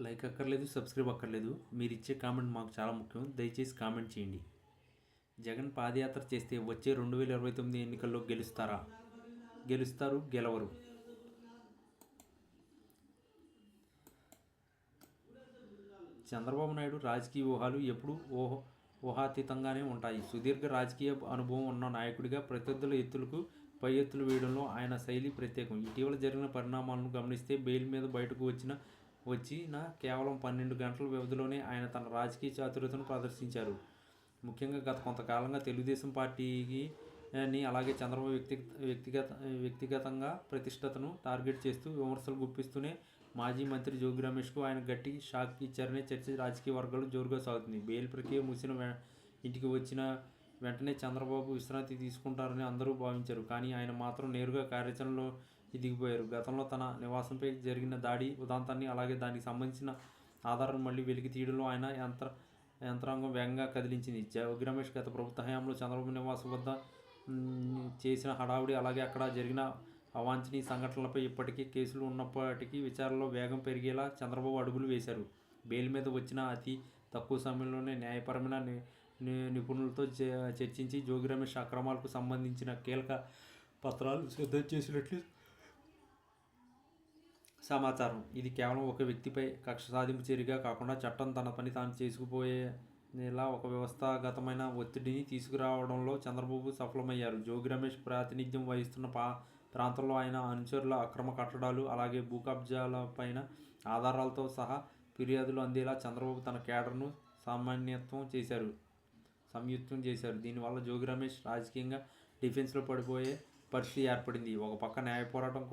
Like అక్కర్లేదు subscribe అక్కర్లేదు. మీరు ఇచ్చే కామెంట్ మాకు చాలా ముఖ్యం. దయచేసి కామెంట్ చేయండి. జగన్ పాదయాత్ర చేస్తే వచ్చే రెండు వేల ఇరవై తొమ్మిది ఎన్నికల్లో గెలుస్తారా? గెలుస్తారు గెలవరు. చంద్రబాబు నాయుడు రాజకీయ ఊహాలు ఎప్పుడూ ఊహ ఊహాతీతంగానే ఉంటాయి. సుదీర్ఘ రాజకీయ అనుభవం ఉన్న నాయకుడిగా ప్రత్యర్థుల ఎత్తులకు పై ఎత్తులు వేయడంలో ఆయన శైలి ప్రత్యేకం. ఇటీవల జరిగిన పరిణామాలను గమనిస్తే బెయిల్ మీద బయటకు వచ్చిన వచ్చిన కేవలం పన్నెండు గంటల వ్యవధిలోనే ఆయన తన రాజకీయ చాతుర్యతను ప్రదర్శించారు. ముఖ్యంగా గత కొంతకాలంగా తెలుగుదేశం పార్టీకి ని అలాగే చంద్రబాబు వ్యక్తి వ్యక్తిగత వ్యక్తిగతంగా ప్రతిష్టతను టార్గెట్ చేస్తూ విమర్శలు గుప్పిస్తూనే మాజీ మంత్రి జోగి రమేష్కు ఆయన గట్టి షాక్ ఇచ్చారనే చర్చ రాజకీయ వర్గాలు జోరుగా సాగుతుంది. బెయిల్ ప్రక్రియ ముగిసిన ఇంటికి వచ్చిన వెంటనే చంద్రబాబు విశ్రాంతి తీసుకుంటారని అందరూ భావించారు. కానీ ఆయన మాత్రం నేరుగా కార్యాచరణలో దిగిపోయారు గతంలో తన నివాసంపై జరిగిన దాడి ఉదాంతాన్ని అలాగే దానికి సంబంధించిన ఆధారం మళ్ళీ వెలికి తీయడంలో ఆయన యంత్ర యంత్రాంగం వేగంగా కదిలించింది. జోగి రమేష్ గత ప్రభుత్వ హయాంలో చంద్రబాబు నివాసం వద్ద చేసిన హడావుడి అలాగే అక్కడ జరిగిన అవాంఛనీయ సంఘటనలపై ఇప్పటికీ కేసులు ఉన్నప్పటికీ విచారణలో వేగం పెరిగేలా చంద్రబాబు అడుగులు వేశారు. బెయిల్ మీద వచ్చిన అతి తక్కువ సమయంలోనే న్యాయపరమైన నిపుణులతో చర్చించి జోగి రమేష్ అక్రమాలకు సంబంధించిన కీలక పత్రాలు సిద్ధం చేసినట్లు సమాచారం. ఇది కేవలం ఒక వ్యక్తిపై కక్ష సాధింపు చర్యగా కాకుండా చట్టం తన పని తాను చేసుకుపోయేలా ఒక వ్యవస్థాగతమైన ఒత్తిడిని తీసుకురావడంలో చంద్రబాబు సఫలమయ్యారు. జోగి రమేష్ ప్రాతినిధ్యం వహిస్తున్న పా ప్రాంతంలో ఆయన అనుచరుల అక్రమ కట్టడాలు అలాగే భూ కబ్జాలపైన ఆధారాలతో సహా ఫిర్యాదులు అందేలా చంద్రబాబు తన కేడర్ను సామాన్యత్వం చేశారు సంయుక్తం చేశారు. దీనివల్ల జోగి రమేష్ రాజకీయంగా డిఫెన్స్లో పడిపోయే పరిస్థితి ఏర్పడింది. ఒక పక్క న్యాయ పోరాటం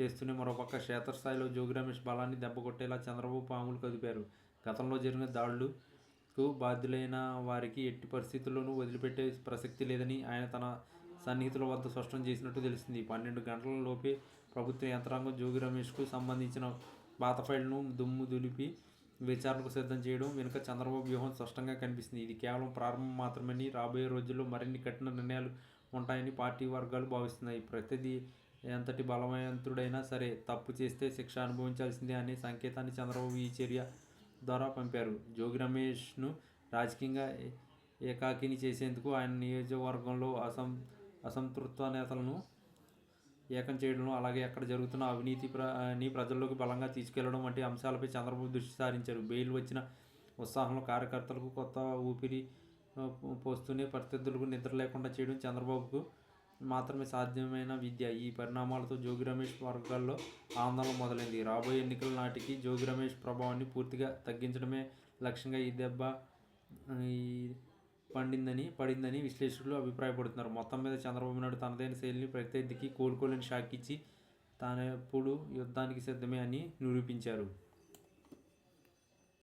చేస్తూనే మరోపక్క క్షేత్రస్థాయిలో జోగి రమేష్ బలాన్ని దెబ్బకొట్టేలా చంద్రబాబు పాములు కదిపారు. గతంలో జరిగిన దాడులకు బాధ్యులైన వారికి ఎట్టి పరిస్థితుల్లోనూ వదిలిపెట్టే ప్రసక్తి లేదని ఆయన తన సన్నిహితుల వద్ద స్పష్టం చేసినట్టు తెలిసింది. పన్నెండు గంటల లోపే ప్రభుత్వ యంత్రాంగం జోగి రమేష్కు సంబంధించిన పాత ఫైళ్ళను దుమ్ము దులిపి విచారణకు సిద్ధం చేయడం వెనుక చంద్రబాబు వ్యూహం స్పష్టంగా కనిపిస్తుంది. ఇది కేవలం ప్రారంభం మాత్రమని రాబోయే రోజుల్లో మరిన్ని కఠిన నిర్ణయాలు ఉంటాయని పార్టీ వర్గాలు భావిస్తున్నాయి. ప్రతిదీ ఎంతటి బలవంతుడైనా సరే తప్పు చేస్తే శిక్ష అనుభవించాల్సిందే అనే సంకేతాన్ని చంద్రబాబు ఈ చర్య ద్వారా పంపారు. జోగి రమేష్ను రాజకీయంగా ఏకాకిని చేసేందుకు ఆయన నియోజకవర్గంలో అసం అసంతృప్త నేతలను ఏకం చేయడం అలాగే అక్కడ జరుగుతున్న అవినీతి ప్ర ని ప్రజల్లోకి బలంగా తీసుకెళ్ళడం వంటి అంశాలపై చంద్రబాబు దృష్టి సారించారు. బెయిల్ వచ్చిన ఉత్సాహంలో కార్యకర్తలకు కొత్త ఊపిరి పోస్తూనే ప్రత్యర్థులకు నిద్ర లేకుండా చేయడం చంద్రబాబుకు మాత్రమే సాధ్యమైన విద్య. ఈ పరిణామాలతో జోగి రమేష్ వర్గాల్లో ఆందోళన మొదలైంది. రాబోయే ఎన్నికల నాటికి జోగి రమేష్ ప్రభావాన్ని పూర్తిగా తగ్గించడమే లక్ష్యంగా ఈ దెబ్బ ఈ పండిందని పడిందని విశ్లేషకులు అభిప్రాయపడుతున్నారు. మొత్తం మీద చంద్రబాబు నాయుడు తనదైన శైలిని ప్రత్యర్థికి కోలుకోలేని షాక్ ఇచ్చి తానెప్పుడు యుద్ధానికి సిద్ధమే అని నిరూపించారు.